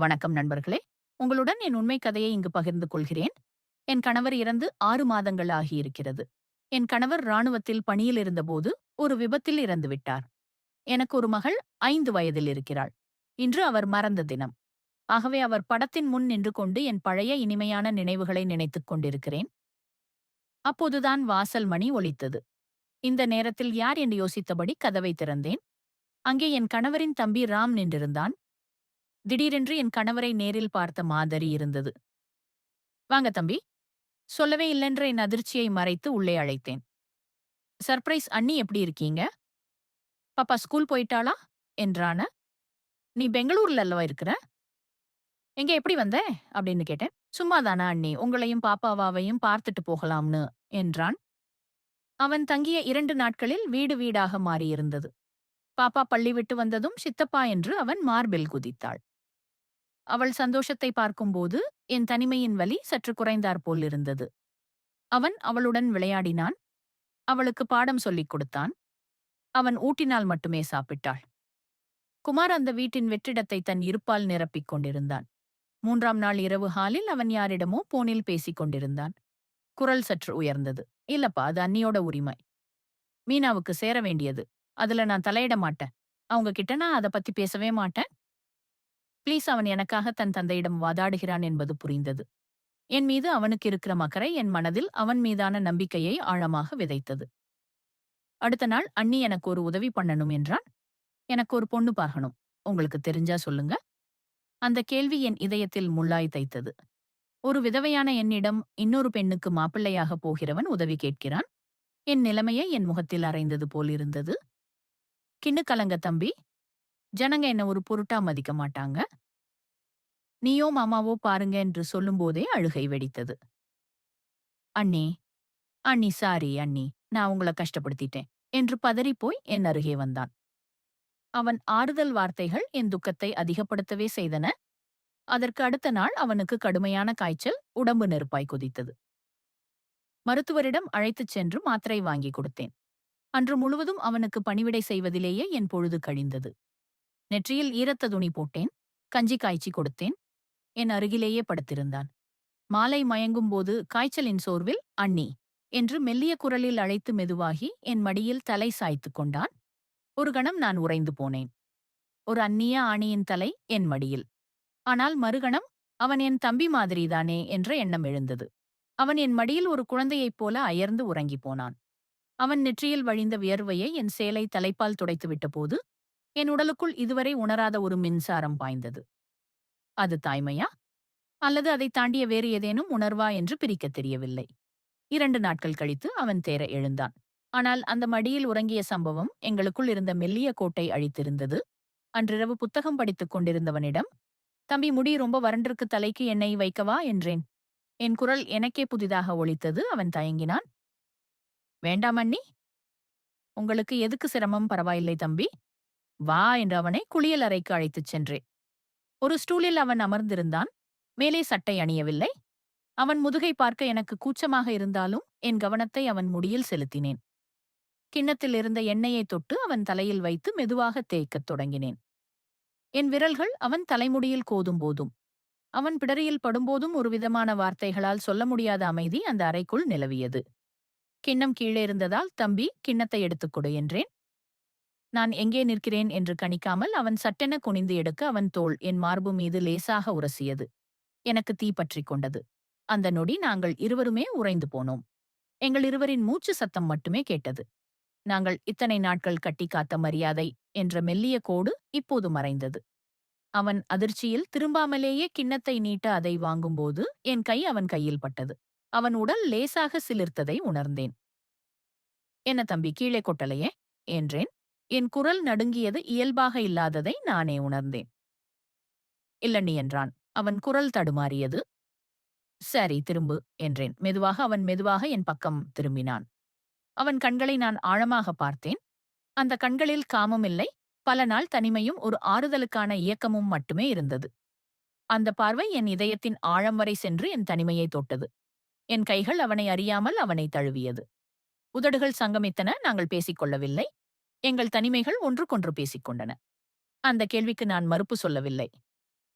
வணக்கம் நண்பர்களே. உங்களுடன் என் உண்மை கதையை இங்கு பகிர்ந்து கொள்கிறேன். என் கணவர் இறந்து ஆறு மாதங்கள் ஆகியிருக்கிறது. என் கணவர் ராணுவத்தில் பணியில் இருந்தபோது ஒரு விபத்தில் இறந்து விட்டார். எனக்கு ஒரு மகள் ஐந்து வயதில் இருக்கிறாள். இன்று அவர் மறந்த தினம். ஆகவே அவர் படத்தின் முன் நின்று கொண்டு என் பழைய இனிமையான நினைவுகளை நினைத்துக் கொண்டிருக்கிறேன். அப்போதுதான் வாசல் மணி ஒலித்தது. இந்த நேரத்தில் யார் என்று யோசித்தபடி கதவை திறந்தேன். அங்கே என் கணவரின் தம்பி ராம் நின்றிருந்தான். திடீரென்று என் கணவரை நேரில் பார்த்த மாதிரி இருந்தது. வாங்க தம்பி சொல்லவே இல்லைன்ற என் அதிர்ச்சியை மறைத்து உள்ளே அழைத்தேன். சர்ப்ரைஸ் அண்ணி எப்படி இருக்கீங்க? பாப்பா ஸ்கூல் போயிட்டாளா? என்றான. நீ பெங்களூர்ல அல்லவா இருக்கிற? எங்க எப்படி வந்த? அப்படின்னு கேட்டேன். சும்மாதானா அண்ணி? உங்களையும் பாப்பாவாவையும் பார்த்துட்டு போகலாம்னு என்றான். அவன் தங்கிய இரண்டு நாட்களில் வீடு வீடாக மாறியிருந்தது. பாப்பா பள்ளி விட்டு வந்ததும் சித்தப்பா என்று அவன் மார்பில் குதித்தாள். அவள் சந்தோஷத்தை பார்க்கும்போது என் தனிமையின் வலி சற்று குறைந்தாற்போல் இருந்தது. அவன் அவளுடன் விளையாடினான். அவளுக்கு பாடம் சொல்லிக் கொடுத்தான். அவன் ஊட்டினால் மட்டுமே சாப்பிட்டாள். குமார் அந்த வீட்டின் வெற்றிடத்தை தன் இருப்பால் நிரப்பிக் கொண்டிருந்தான். மூன்றாம் நாள் இரவு ஹாலில் அவன் யாரிடமோ போனில் பேசிக் கொண்டிருந்தான். குரல் சற்று உயர்ந்தது. இல்லப்பா அது அன்னியோட உரிமை. மீனாவுக்கு சேர வேண்டியது. அதுல நான் தலையிட மாட்டேன். அவங்க கிட்ட நான் அதை பத்தி பேசவே மாட்டேன். ப்ளீஸ் அவன் எனக்காக தன் தந்தையிடம் வாதாடுகிறான் என்பது புரிந்தது. என் மீது அவனுக்கு இருக்கிற மக்கரை என் மனதில் அவன் மீதான நம்பிக்கையை ஆழமாக விதைத்தது. அடுத்த நாள் அண்ணி எனக்கு ஒரு உதவி பண்ணணும் என்றான். எனக்கு ஒரு பொண்ணு பார்க்கணும். உங்களுக்கு தெரிஞ்சா சொல்லுங்க. அந்த கேள்வி என் இதயத்தில் முள்ளாய் தைத்தது. ஒரு விதவையான என்னிடம் இன்னொரு பெண்ணுக்கு மாப்பிள்ளையாக போகிறவன் உதவி கேட்கிறான். என் நிலைமையை என் முகத்தில் அறைந்தது போலிருந்தது கிண்ணு கலங்க தம்பி ஜனங்க என்ன ஒரு பொருட்டா மதிக்க மாட்டாங்க. நீயோ மாமாவோ பாருங்க என்று சொல்லும்போதே அழுகை வெடித்தது. அண்ணி அண்ணி சாரி அண்ணி நான் உங்களை கஷ்டப்படுத்திட்டேன் என்று பதறிப்போய் என் அருகே வந்தான். அவன் ஆறுதல் வார்த்தைகள் என் துக்கத்தை அதிகப்படுத்தவே செய்தன. அதற்கு அடுத்த நாள் அவனுக்கு கடுமையான காய்ச்சல் உடம்பு நெருப்பாய் குதித்தது. மருத்துவரிடம் அழைத்துச் சென்று மாத்திரை வாங்கி கொடுத்தேன். அன்று முழுவதும் அவனுக்கு பணிவிடை செய்வதிலேயே என் பொழுது கழிந்தது. நெற்றியில் ஈரத்த துணி போட்டேன். கஞ்சி காய்ச்சி கொடுத்தேன். என் அருகிலேயே படுத்திருந்தான். மாலை மயங்கும்போது காய்ச்சலின் சோர்வில் அண்ணி என்று மெல்லிய குரலில் அழைத்து மெதுவாகி என் மடியில் தலை சாய்த்துக் கொண்டான். ஒரு கணம் நான் உறைந்து போனேன். ஒரு அந்நிய ஆணியின் தலை என் மடியில். ஆனால் மறுகணம் அவன் என் தம்பி மாதிரிதானே என்ற எண்ணம் எழுந்தது. அவன் என் மடியில் ஒரு குழந்தையைப் போல அயர்ந்து உறங்கிப் போனான். அவன் நெற்றியில் வழிந்த வியர்வையை என் சேலை தலைப்பால் துடைத்துவிட்ட போது என் உடலுக்குள் இதுவரை உணராத ஒரு மின்சாரம் பாய்ந்தது. அது தாய்மையா? அல்லது அதை தாண்டிய வேறு ஏதேனும் உணர்வா என்று பிரிக்கத் தெரியவில்லை. இரண்டு நாட்கள் கழித்து அவன் தேர எழுந்தான். ஆனால் அந்த மடியில் உறங்கிய சம்பவம் எங்களுக்குள் இருந்த மெல்லிய கோட்டை அழித்திருந்தது. அன்றிரவு புத்தகம் படித்துக் கொண்டிருந்தவனிடம் தம்பி முடி ரொம்ப வறண்டிருக்கு தலைக்கு என்னை வைக்கவா? என்றேன். என் குரல் எனக்கே புதிதாக ஒழித்தது அவன் தயங்கினான். வேண்டாம் அண்ணி. உங்களுக்கு எதுக்கு சிரமம்? பரவாயில்லை தம்பி. வா என்று அவனை குளியல் அறைக்கு அழைத்துச் சென்றேன். ஒரு ஸ்டூலில் அவன் அமர்ந்திருந்தான். மேலே சட்டை அணியவில்லை. அவன் முதுகை பார்க்க எனக்கு கூச்சமாக இருந்தாலும் என் கவனத்தை அவன் முடியில் செலுத்தினேன். கிண்ணத்தில் இருந்த எண்ணெயை தொட்டு அவன் தலையில் வைத்து மெதுவாக தேய்க்கத் தொடங்கினேன். என் விரல்கள் அவன் தலைமுடியில் கோதும் போதும். அவன் பிடரியில் படும்போதும் ஒரு விதமான வார்த்தைகளால் சொல்ல முடியாத அமைதி அந்த அறைக்குள் நிலவியது. கிண்ணம் கீழே இருந்ததால் தம்பி கிண்ணத்தை எடுத்துக் கொடு என்றேன். நான் எங்கே நிற்கிறேன் என்று கணிக்காமல் அவன் சட்டென குனிந்து எடுக்க அவன் தோள் என் மார்பு மீது லேசாக உரசியது. எனக்கு தீ பற்றிக் கொண்டது. அந்த நொடி நாங்கள் இருவருமே உறைந்து போனோம். எங்கள் இருவரின் மூச்சு சத்தம் மட்டுமே கேட்டது. நாங்கள் இத்தனை நாட்கள் கட்டி காத்த மரியாதை என்ற மெல்லிய கோடு இப்போது மறைந்தது. அவன் அதிர்ச்சியில் திரும்பாமலேயே கிண்ணத்தை நீட்ட அதை வாங்கும்போது என் கை அவன் கையில் பட்டது. அவன் உடல் லேசாக சிலிர்த்ததை உணர்ந்தேன். என்ன தம்பி கீழே கொட்டலையே? என்றேன். என் குரல் நடுங்கியது இயல்பாக இல்லாததை நானே உணர்ந்தேன். இல்லண்ணி என்றான். அவன் குரல் தடுமாறியது சரி திரும்பு என்றேன். மெதுவாக அவன் மெதுவாக என் பக்கம் திரும்பினான். அவன் கண்களை நான் ஆழமாக பார்த்தேன். அந்த கண்களில் காமம் இல்லை. பல நாள் தனிமையும் ஒரு ஆறுதலுக்கான இயக்கமும் மட்டுமே இருந்தது. அந்த பார்வை என் இதயத்தின் ஆழம் வரை சென்று என் தனிமையை தொட்டது. என் கைகள் அவனை அறியாமல் அவனை தழுவியது. உதடுகள் சங்கமித்தன. நாங்கள் பேசிக்கொள்ளவில்லை. எங்கள் தனிமைகள் ஒன்றுக்கொன்று பேசிக்கொண்டன. அந்த கேள்விக்கு நான் மறுப்பு சொல்லவில்லை.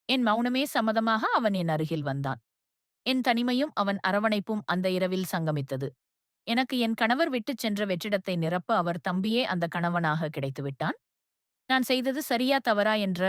என் மௌனமே சம்மதமாக அவன் என் அருகில் வந்தான். என் தனிமையும் அவன் அரவணைப்பும் அந்த இரவில் சங்கமித்தது. எனக்கு என் கணவர் விட்டுச் சென்ற வெற்றிடத்தை நிரப்ப அவர் தம்பியே அந்த கணவனாக கிடைத்துவிட்டான். நான் செய்தது சரியா தவறா என்ற